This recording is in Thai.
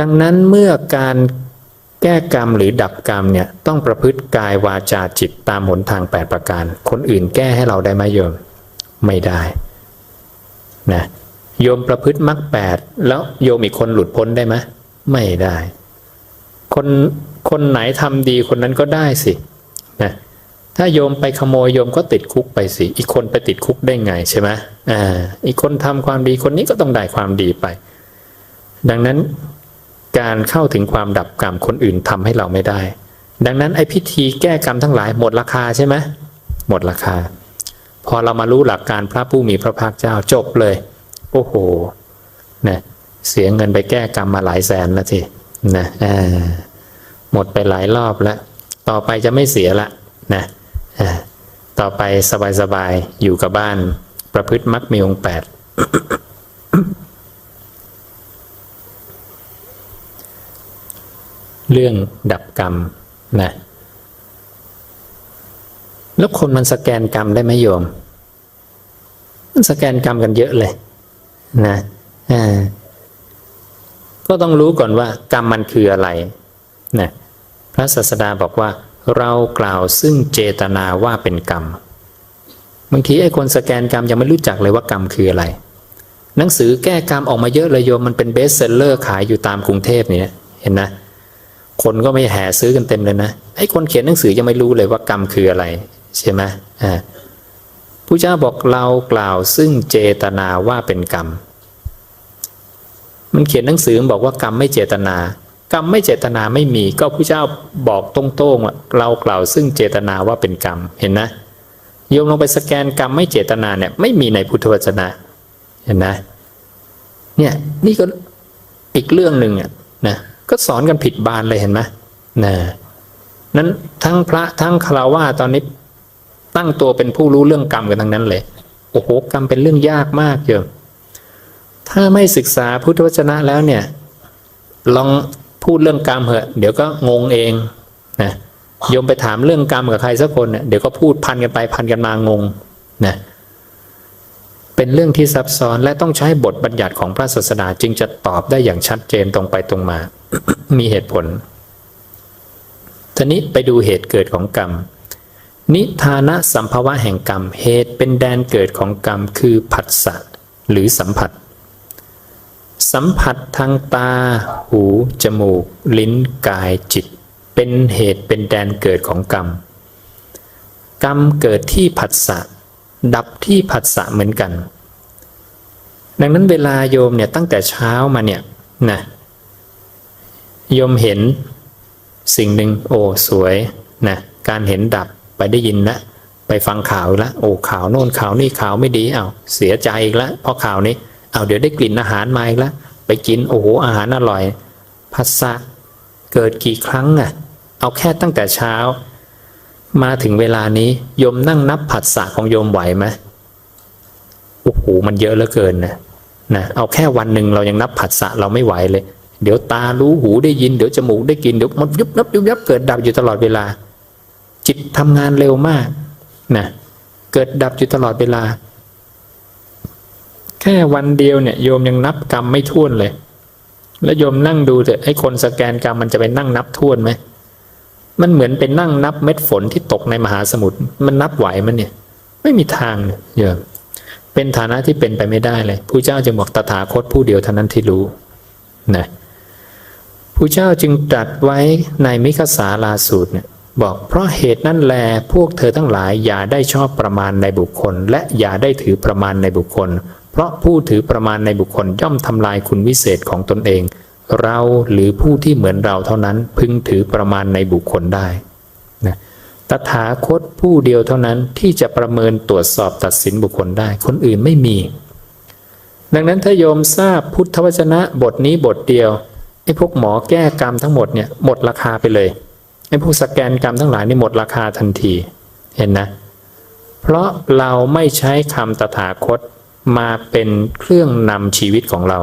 ดังนั้นเมื่อการแก้กรรมหรือดับกรรมเนี่ยต้องประพฤติกายวาจาจิตตามหนทาง 8 ประการ คนอื่นแก้ให้เราได้ไหมโยม ไม่ได้นะโยมประพฤติมรรคแปดแล้วโยมอีกคนหลุดพ้นได้ไหมไม่ได้ คนคนไหนทำดีคนนั้นก็ได้สินะถ้าโยมไปขโมยโยมก็ติดคุกไปสิ อีกคนไปติดคุกได้ไงใช่ไหมอ่าอีกคนทำความดีคนนี้ก็ต้องได้ความดีไป ดังนั้น การเข้าถึงความดับกรรมคนอื่นทำให้เราไม่ได้ ดังนั้นไอ้พิธีแก้กรรมทั้งหลายหมดราคาใช่ไหมหมดราคา พอเรามารู้หลักการพระผู้มีพระภาคเจ้าจบเลย โอ้โหนะเสียเงินไปแก้กรรมมาหลายแสนแล้วทีนะอ่หมดไปหลายรอบแล้ว ต่อไปจะไม่เสียละนะอ่ต่อไปสบายๆอยู่กับบ้านประพฤติมักมีองค์แปด เรื่องดับกรรมนะแล้วคนมันสแกนกรรมได้ไหมโยม มันสแกนกรรมกันเยอะเลยนะอ่าก็ต้องรู้ก่อนว่ากรรมมันคืออะไรนะพระศาสดาบอกว่า เรากล่าวซึ่งเจตนาว่าเป็นกรรมบางทีไอ้คนสแกนกรรมยังไม่รู้จักเลยว่ากรรมคืออะไร หนังสือแก้กรรมออกมาเยอะเลยโยมมันเป็นเบสเซลเลอร์ขายอยู่ตามกรุงเทพเนี่ยเห็นนะ คนก็ไม่แห่ซื้อกันเต็มเลยนะไอ้คนเขียนหนังสือยังไม่รู้เลยว่ากรรมคืออะไรใช่ไหมอ่าผู้เจ้าบอกเรากล่าวซึ่งเจตนาว่าเป็นกรรม มันเขียนหนังสือบอกว่ากรรมไม่เจตนา กรรมไม่เจตนาไม่มี ก็ผู้เจ้าบอกตรงๆว่าเรากล่าวซึ่งเจตนาว่าเป็นกรรมเห็นนะโยมลงไปสแกนกรรมไม่เจตนาเนี่ยไม่มีในพุทธวจนะเห็นนะเนี่ยนี่ก็อีกเรื่องหนึ่งอะนะ ก็สอนกันผิดบานเลยเห็นไหมนะนั้นทั้งพระทั้งคารวะตอนนี้ตั้งตัวเป็นผู้รู้เรื่องกรรมกันทั้งนั้นเลย โอ้โหกรรมเป็นเรื่องยากมากเยอะถ้าไม่ศึกษาพุทธวจนะแล้วเนี่ย ลองพูดเรื่องกรรมเหอะ เดี๋ยวก็งงเองนะโยมไปถามเรื่องกรรมกับใครสักคนเนี่ยเดี๋ยวก็พูดพันกันไปพันกันมางงนะเป็นเรื่องที่ซับซ้อนและต้องใช้บทบัญญัติของพระศาสดาจึงจะตอบได้อย่างชัดเจนตรงไปตรงมา มีเหตุผลทีนี้ไปดูเหตุเกิดของกรรม นิทานะสัมภาวะแห่งกรรม เหตุเป็นแดนเกิดของกรรมคือผัสสะหรือสัมผัส สัมผัสทางตา หู จมูก ลิ้น กาย จิต เป็นเหตุเป็นแดนเกิดของกรรม กรรมเกิดที่ผัสสะ ดับที่ผัสสะเหมือนกัน ดังนั้นเวลาโยมเนี่ยตั้งแต่เช้ามาเนี่ยนะโยมเห็นสิ่งหนึ่งโอ้สวยนะการเห็นดับไปได้ยินละไปฟังข่าวล้วโอ้ข่าวโน่นข่าวนี่ข่าวไม่ดีเอา้าเสียใจอีกล้วเพราะข่าวนี้เอาเดี๋ยวได้กลิ่นอาหารมาอีกล้วไปกินโอ้โหอาหารอร่อยพัสสะเกิดกี่ครั้งอะเอาแค่ตั้งแต่เช้า มาถึงเวลานี้โยมนั่งนับผัสสะของโยมไหวไหมโอ้โหมันเยอะเหลือเกินนะนะเอาแค่วันหนึ่งเรายังนับผัสสะเราไม่ไหวเลย เดี๋ยวตารู้หูได้ยิน เดี๋ยวจมูกได้กินเดี๋ยวมันยุบนับยุบยับเกิดดับอยู่ตลอดเวลา จิตทำงานเร็วมากนะเกิดดับอยู่ตลอดเวลา แค่วันเดียวเนี่ยโยมยังนับกรรมไม่ท้วนเลย แล้วโยมนั่งดูเถอะไอ้คนสแกนกรรมมันจะไปนั่งนับท้วนไหมมันเหมือนเป็นนั่งนับเม็ดฝนที่ตกในมหาสมุทรมันนับไหวมันเนี่ย ไม่มีทางเยโยมเป็นฐานะที่เป็นไปไม่ได้เลยผู้เจ้าจึงบอกตถาคตผู้เดียวเท่านั้นที่รู้นะ ผู้เจ้าจึงตรัสไว้ในมิคสาลาสูตรเนี่ยบอกเพราะเหตุนั่นแลพวกเธอทั้งหลายอย่าได้ชอบประมาณในบุคคล และอย่าได้ถือประมาณในบุคคล เพราะผู้ถือประมาณในบุคคลย่อมทำลายคุณวิเศษของตนเอง เราหรือผู้ที่เหมือนเราเท่านั้นพึงถือประมาณในบุคคลได้นะตถาคตผู้เดียวเท่านั้นที่จะประเมินตรวจสอบตัดสินบุคคลได้ คนอื่นไม่มี ดังนั้นถ้าโยมทราบพุทธวจนะบทนี้บทเดียว ไอ้พวกหมอแก้กรรมทั้งหมดเนี่ยหมดราคาไปเลยไอ้พวกสแกนกรรมทั้งหลายนี่หมดราคาทันทีเห็นนะ เพราะเราไม่ใช้คำตถาคตมาเป็นเครื่องนำชีวิตของเรา